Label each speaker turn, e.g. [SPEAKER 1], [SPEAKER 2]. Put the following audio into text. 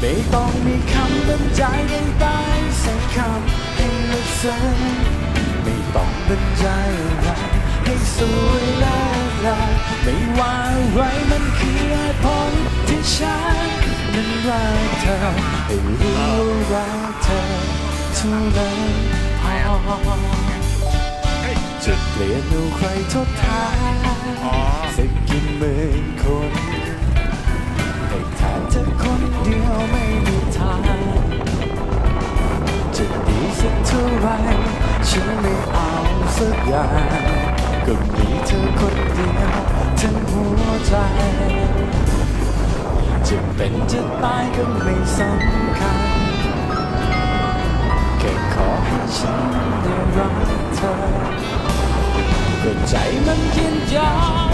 [SPEAKER 1] ไม่ต้องมีคำบรรยายใดๆสักคำให้ลึกซึ้งไม่ต้องบรรยายอะไรให้สวยเลิศลาไม่ว่าอะไรมันคือเหตุผลที่ฉันนั้นรักเธอให้รู้รักเธอเท่านั้นพอจะเปลี่ยนดูใครทดแทน สักเท่าไรฉันไม่เอาสักอย่างก็มีเธอคนเดียวทั้งหัวใจ จะเป็นจะตายก็ไม่สำคัญแค่ขอให้ฉันได้รักเธอก็ใจมันยินยอม